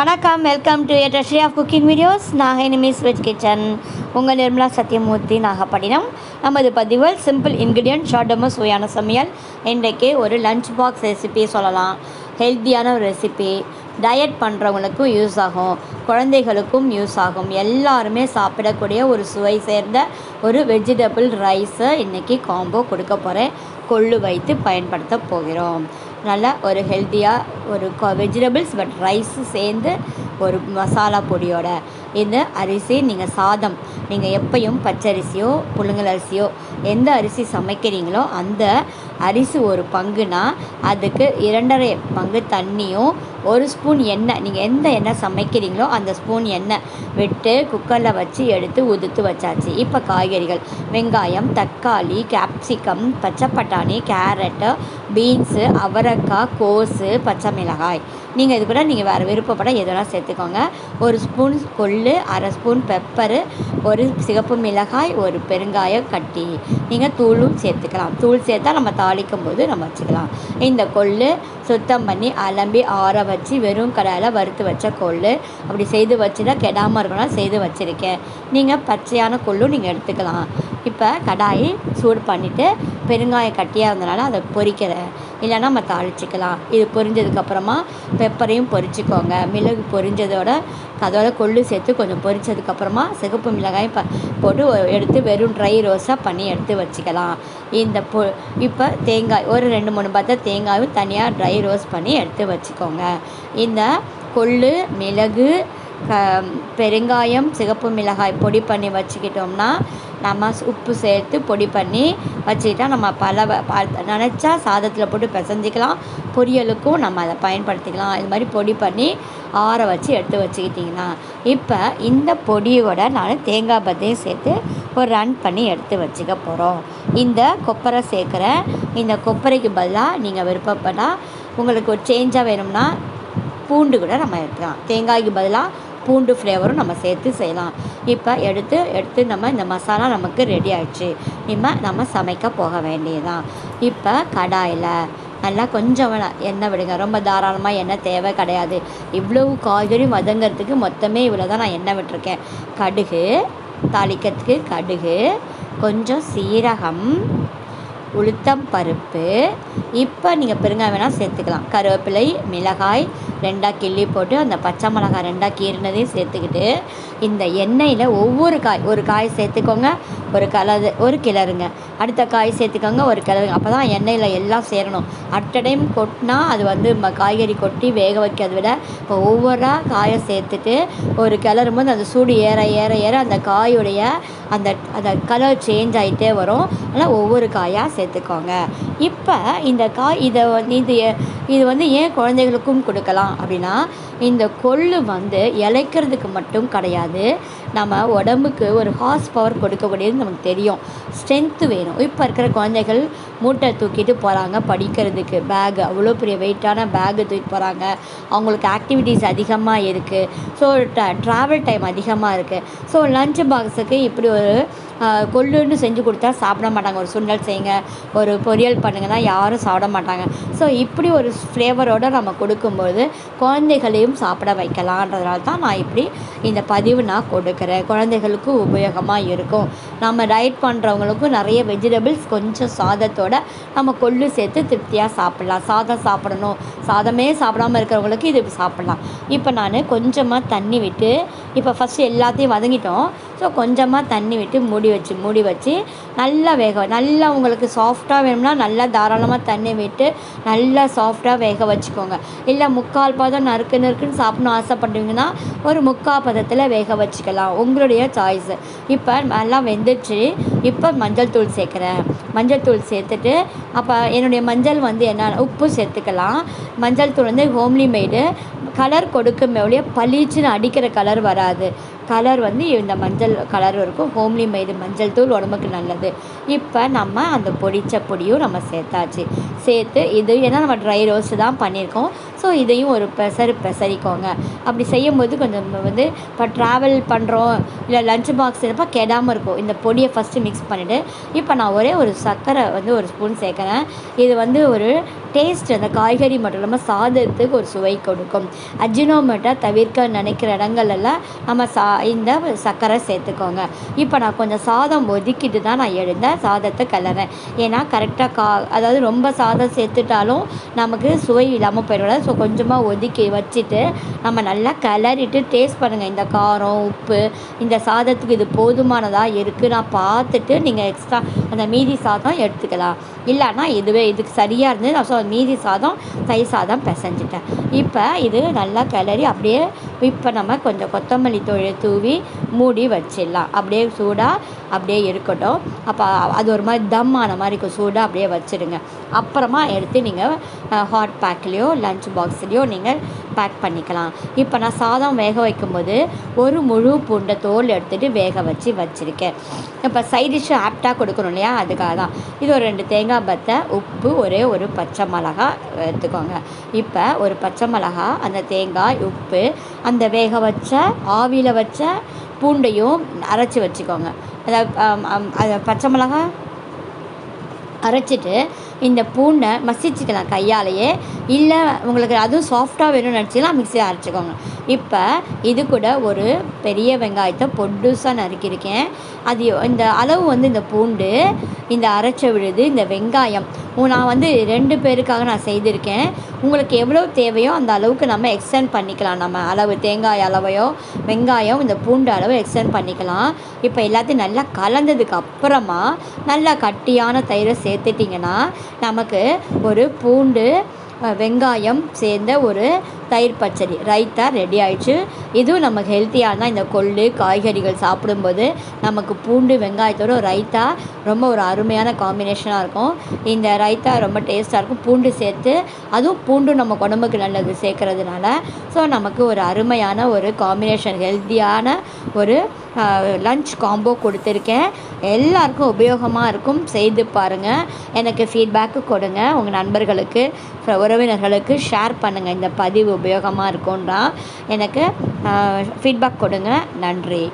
வணக்கம் welcome to treasury of cooking videos Nagai நிமிஸ் veg kitchen உங்கள் நிர்மலா சத்யமூர்த்தி நாகப்பட்டினம். நமது பதிவில் சிம்பிள் இன்க்ரீடியன்ட் ஷார்டமும் சுவையான சமையல். இன்றைக்கு ஒரு லஞ்ச் பாக்ஸ் ரெசிபி சொல்லலாம். ஹெல்த்தியான ஒரு ரெசிபி டயட் பண்ணுறவங்களுக்கும் யூஸ் ஆகும். குழந்தைகளுக்கும் யூஸ் ஆகும். எல்லாருமே சாப்பிடக்கூடிய ஒரு சுவை சேர்ந்த ஒரு வெஜிடபிள் ரைஸை இன்றைக்கி காம்போ கொடுக்க போகிறேன் கொள்ளு வைத்து பயன்படுத்த போகிறோம். நல்லா ஒரு ஹெல்த்தியாக ஒரு வெஜிடபிள்ஸ் பட் ரைஸு சேர்ந்து ஒரு மசாலா பொடியோட. இந்த அரிசி நீங்கள் சாதம் நீங்கள் எப்பையும் பச்சரிசியோ புழுங்கல் அரிசியோ எந்த அரிசி சமைக்கிறீங்களோ அந்த அரிசி ஒரு பங்குனா அதுக்கு இரண்டரை பங்கு தண்ணியும் ஒரு ஸ்பூன் எண்ணெய். நீங்கள் எந்த எண்ணெய் சமைக்கிறீங்களோ அந்த ஸ்பூன் எண்ணெய் விட்டு குக்கரில் வச்சு எடுத்து உதுத்து வச்சாச்சு. இப்போ காய்கறிகள். வெங்காயம் தக்காளி கேப்சிகம் பச்சை பட்டாணி கேரட்டு பீன்ஸு அவரைக்காய் கோஸு பச்சை மிளகாய். நீங்கள் இது கூட நீங்கள் வேறு விருப்பப்பட எதெல்லாம் சேர்த்துக்கோங்க. ஒரு ஸ்பூன் கொள்ளு அரை ஸ்பூன் பெப்பரு ஒரு சிகப்பு மிளகாய் ஒரு பெருங்காயம் கட்டி நீங்கள் தூளும் சேர்த்துக்கலாம். தூள் சேர்த்தா நம்ம தாளிக்கும் போது நம்ம வச்சுக்கலாம். இந்த கொள்ளு சுத்தம் பண்ணி அலம்பி ஆற வச்சு வெறும் கடாயில் வறுத்து வச்ச கொள்ளு. அப்படி செய்து வச்சுட்டா கெடாமல் இருக்கணும் செய்து வச்சுருக்கேன். நீங்கள் பச்சையான கொள்ளும் நீங்கள் எடுத்துக்கலாம். இப்போ கடாயி சூடு பண்ணிவிட்டு பெருங்காயம் கட்டியாக இருந்தனால அதை பொரிக்கிறேன் இல்லைன்னா நம்ம தாளிச்சிக்கலாம். இது பொரிஞ்சதுக்கப்புறமா பெப்பரையும் பொரிச்சிக்கோங்க. மிளகு பொரிஞ்சதோட அதோட கொள்ளு சேர்த்து கொஞ்சம் பொரிச்சதுக்கப்புறமா சிகப்பு மிளகாயும் ப போட்டு எடுத்து வெறும் ட்ரை ரோஸாக பண்ணி எடுத்து வச்சுக்கலாம். இந்த பொ இப்போ தேங்காய் ஒரு ரெண்டு மூணு பார்த்தா தேங்காயும் தனியாக ட்ரை ரோஸ் பண்ணி எடுத்து வச்சுக்கோங்க. இந்த கொள்ளு மிளகு க பெருங்காயம் சிகப்பு மிளகாய் பொடி பண்ணி வச்சுக்கிட்டோம்னா நம்ம உப்பு சேர்த்து பொடி பண்ணி வச்சுக்கிட்டா நம்ம பல நினச்சா சாதத்தில் போட்டு பிசைஞ்சிக்கலாம். பொரியலுக்கும் நம்ம அதை பயன்படுத்திக்கலாம். இது மாதிரி பொடி பண்ணி ஆற வச்சு எடுத்து வச்சுக்கிட்டிங்கன்னா இப்போ இந்த பொடியோட நான் தேங்காய் பத்தையும் சேர்த்து ஒரு ரன் பண்ணி எடுத்து வச்சுக்க போகிறோம் இந்த கொப்பரை சேர்க்குறேன் இந்த கொப்பரைக்கு பதிலாக நீங்கள் விருப்பப்பட்டால் உங்களுக்கு ஒரு சேஞ்சாக வேணும்னா பூண்டு கூட நம்ம எடுக்கலாம் தேங்காய்க்கு பதிலாக பூண்டு ஃப்ளேவரும் நம்ம சேர்த்து செய்யலாம். இப்போ எடுத்து எடுத்து நம்ம இந்த மசாலா நமக்கு ரெடி ஆயிடுச்சு. நம்ம நம்ம சமைக்க போக வேண்டியதுதான். இப்போ கடாயில் நல்லா கொஞ்சம் எண்ணெய் விடுங்க. ரொம்ப தாராளமாக எண்ணெய் தேவை கிடையாது. இவ்வளவு காய்கறி வதங்கிறதுக்கு மொத்தமே இவ்வளோ தான் நான் எண்ணெய் விட்டுருக்கேன். கடுகு தாளிக்கிறதுக்கு கடுகு கொஞ்சம் சீரகம் உளுத்தம் பருப்பு. இப்போ நீங்கள் பெருங்காய் வேணால் சேர்த்துக்கலாம். கருவேப்பிலை மிளகாய் ரெண்டாக கிள்ளி போட்டு அந்த பச்சை மிளகாய் ரெண்டாக கீறினதையும் சேர்த்துக்கிட்டு இந்த எண்ணெயில் ஒவ்வொரு காய் ஒரு காய் சேர்த்துக்கோங்க ஒரு கலது ஒரு கிளறுங்க. அடுத்த காய் சேர்த்துக்கோங்க ஒரு கிளறுங்க. அப்போ தான் எண்ணெயில் எல்லாம் சேரணும். அட் டைம் கொட்டினா அது வந்து நம்ம காய்கறி கொட்டி வேக வைக்கிறத விட இப்போ ஒவ்வொரு காயை சேர்த்துட்டு ஒரு கிளறும் போது அந்த சூடு ஏற ஏற ஏற அந்த காயுடைய அந்த அந்த கலர் சேஞ்ச் ஆகிட்டே வரும். அதனால் ஒவ்வொரு காயாக சேர்த்துக்கோங்க. இப்போ இந்த காய் இதை வந்து இது இது வந்து ஏன் குழந்தைகளுக்கும் கொடுக்கலாம்? அப்படின்னா இந்த கொள்ளு வந்து இழைக்கிறதுக்கு மட்டும் கிடையாது. நம்ம உடம்புக்கு ஒரு ஹார்ஸ் பவர் கொடுக்கக்கூடியது நமக்கு தெரியும். ஸ்ட்ரென்த்து வேணும். இப்போ இருக்கிற குழந்தைகள் மூட்டை தூக்கிட்டு போகிறாங்க படிக்கிறதுக்கு. பேக் அவ்வளோ பெரிய வெயிட்டான பேக்கு தூக்கி போகிறாங்க அவங்களுக்கு ஆக்டிவிட்டீஸ் அதிகமாக இருக்குது ஸோ ட்ராவல் டைம் அதிகமாக இருக்குது ஸோ லஞ்ச் பாக்ஸுக்கு இப்படி ஒரு கொள்ளுன்னு செஞ்சு கொடுத்தா சாப்பிட மாட்டாங்க. ஒரு சுண்டல் செய்யுங்க ஒரு பொரியல் பண்ணுங்கன்னா யாரும் சாப்பிட மாட்டாங்க. ஸோ இப்படி ஒரு ஃப்ளேவரோடு நம்ம கொடுக்கும்போது குழந்தைகளையும் சாப்பிட வைக்கலான்றதுனால தான் நான் இப்படி இந்த பதிவு நான் கொடுக்குறேன். குழந்தைகளுக்கும் உபயோகமாக இருக்கும். நம்ம டயட் பண்ணுறவங்களுக்கும் நிறைய வெஜிடபிள்ஸ் கொஞ்சம் சாதத்தோட நம்ம கொள்ளு சேர்த்து திருப்தியாக சாப்பிட்லாம். சாதம் சாப்பிடணும். சாதமே சாப்பிடாமல் இருக்கிறவங்களுக்கு இது சாப்பிட்லாம். இப்போ நான் கொஞ்சமாக தண்ணி விட்டு இப்போ ஃபஸ்ட்டு எல்லாத்தையும் வதங்கிட்டோம். ஸோ கொஞ்சமாக தண்ணி விட்டு மூடி வச்சு மூடி வச்சு நல்லா வேக நல்லா உங்களுக்கு சாஃப்டாக வேணும்னா நல்லா தாராளமாக தண்ணி விட்டு நல்லா சாஃப்டாக வேக வச்சுக்கோங்க. இல்லை முக்கால் பதம் நறுக்கு நறுக்குன்னு சாப்பிடணும் ஆசைப்படுவீங்கன்னா ஒரு முக்கால் பதத்தில் வேக வச்சுக்கலாம். உங்களுடைய சாய்ஸு இப்போ நல்லா வெந்துச்சு இப்போ மஞ்சள் தூள் சேர்க்குறேன். மஞ்சள் தூள் சேர்த்துட்டு அப்போ என்னுடைய மஞ்சள் வந்து என்ன உப்பு சேர்த்துக்கலாம். மஞ்சள் தூள் வந்து ஹோம்லி மேடு கலர் கொடுக்கும் ஒழிய பளிச்சுன்னு அடிக்கிற கலர் வராது. கலர் வந்து இந்த மஞ்சள் கலர் இருக்கும். ஹோம்லி மேடு மஞ்சள் தூள் உடம்புக்கு நல்லது. இப்போ நம்ம அந்த பொடிச்ச பொடியும் நம்ம சேர்த்தாச்சு. சேர்த்து இது ஏன்னா நம்ம ட்ரை ரோஸ்ட்டு தான் பண்ணியிருக்கோம். ஸோ இதையும் ஒரு பெசரி பெசரிக்கோங்க. அப்படி செய்யும்போது கொஞ்சம் வந்து இப்போ ட்ராவல் பண்ணுறோம் இல்லை லஞ்ச் பாக்ஸ் இருப்போ கெடாமல் இருக்கும். இந்த பொடியை ஃபஸ்ட்டு மிக்ஸ் பண்ணிவிட்டு இப்போ நான் ஒரே ஒரு சர்க்கரை வந்து ஒரு ஸ்பூன் சேர்க்குறேன். இது வந்து ஒரு டேஸ்ட் அந்த காய்கறி மட்டும் இல்லாமல் சாதத்துக்கு ஒரு சுவை கொடுக்கும். அஜினோமேட்டாக தவிர்க்க நினைக்கிற இடங்கள்லாம் நம்ம சா இந்த சர்க்கரை சேர்த்துக்கோங்க. இப்போ நான் கொஞ்சம் சாதம் ஒதுக்கிட்டு தான் நான் எழுந்தேன் சாதத்தை கலறேன் ஏன்னா கரெக்டாக கா அதாவது ரொம்ப சாதம் சேர்த்துட்டாலும் நமக்கு சுவை இல்லாமல் போயிடக்கூடாது ஸோ கொஞ்சமாக ஒதுக்கி வச்சுட்டு நம்ம நல்லா கிளறிட்டு டேஸ்ட் பண்ணுங்கள் இந்த காரம் உப்பு இந்த சாதத்துக்கு இது போதுமானதாக இருக்குது நான் பார்த்துட்டு நீங்கள் எக்ஸ்ட்ரா அந்த மீதி சாதம் எடுத்துக்கலாம். இல்லைன்னா இதுவே இதுக்கு சரியாக இருந்து நான் ஸோ மீதி சாதம் தயிர் சாதம் பிசைஞ்சிட்டேன். இப்போ இது நல்லா கிளறி அப்படியே இப்போ நம்ம கொஞ்சம் கொத்தமல்லி தொழில் தூவி மூடி வச்சிடலாம். அப்படியே சூடாக அப்படியே இருக்கட்டும். அப்போ அது ஒரு மாதிரி தம் ஆன மாதிரி இருக்கும். சூடாக அப்படியே வச்சுடுங்க. அப்புறமா எடுத்து நீங்கள் ஹாட் பேக்லேயோ லஞ்ச் பாக்ஸ்லேயோ நீங்கள் பேக் பண்ணிக்கலாம். இப்போ நான் சாதம் வேக வைக்கும்போது ஒரு முழு பூண்டை தோல் எடுத்துகிட்டு வேக வச்சு வச்சுருக்கேன். இப்போ சைட் டிஷ்ஷு ஆப்டாக கொடுக்கணும் இல்லையா? அதுக்காக தான். இது ஒரு ரெண்டு தேங்காய் பத்தை உப்பு ஒரே ஒரு பச்சை மிளகா எடுத்துக்கோங்க. இப்போ ஒரு பச்சை மிளகா அந்த தேங்காய் உப்பு அந்த வேக வச்ச ஆவியில் வச்ச பூண்டையும் அரைச்சி வச்சுக்கோங்க. அதாவது ஆம், பச்சை மிளகா அரைச்சிட்டு இந்த பூண்டை மசிச்சுக்கலாம் கையாலேயே. இல்லை உங்களுக்கு அதுவும் சாஃப்டாக வேணும்னு நினச்சிக்கலாம் மிக்சியில் அரைச்சிக்கோங்க. இப்போ இது கூட ஒரு பெரிய வெங்காயத்தை பொடுசாக நறுக்கியிருக்கேன். அது இந்த அளவு வந்து இந்த பூண்டு இந்த அரைச்ச விழுது இந்த வெங்காயம் நான் வந்து ரெண்டு பேருக்காக நான் செய்திருக்கேன். உங்களுக்கு எவ்வளோ தேவையோ அந்த அளவுக்கு நம்ம எக்ஸ்டெண்ட் பண்ணிக்கலாம். நம்ம அளவு தேங்காய் அளவையோ வெங்காயம் இந்த பூண்டு அளவு எக்ஸ்டெண்ட் பண்ணிக்கலாம். இப்போ எல்லாத்தையும் நல்லா கலந்ததுக்கு அப்புறமா நல்லா கட்டியான தயிரை சேர்த்துட்டிங்கன்னா நமக்கு ஒரு பூண்டு வெங்காயம் சேர்ந்த ஒரு தயிர் பச்சடி ரைத்தா ரெடி ஆயிடுச்சு. இதுவும் நமக்கு ஹெல்த்தியான இந்த கொள்ளு காய்கறிகள் சாப்பிடும்போது நமக்கு பூண்டு வெங்காயத்தோட ரைத்தா ரொம்ப ஒரு அருமையான காம்பினேஷனாக இருக்கும். இந்த ரைத்தா ரொம்ப டேஸ்ட்டாக இருக்கும். பூண்டு சேர்த்து அதுவும் பூண்டு நம்ம உடம்புக்கு நல்லது சேர்க்கறதுனால. ஸோ நமக்கு ஒரு அருமையான ஒரு காம்பினேஷன் ஹெல்த்தியான ஒரு லஞ்ச் காம்போ கொடுத்துருக்கேன். எல்லாருக்கும் உபயோகமாக இருக்கும். செய்து பாருங்கள் எனக்கு ஃபீட்பேக்கு கொடுங்க. உங்கள் நண்பர்களுக்கு உறவினர்களுக்கு ஷேர் பண்ணுங்கள் இந்த பதிவு உபயோகமாக இருக்கும்னா எனக்கு ஃபீட்பேக் கொடுங்க. நன்றி.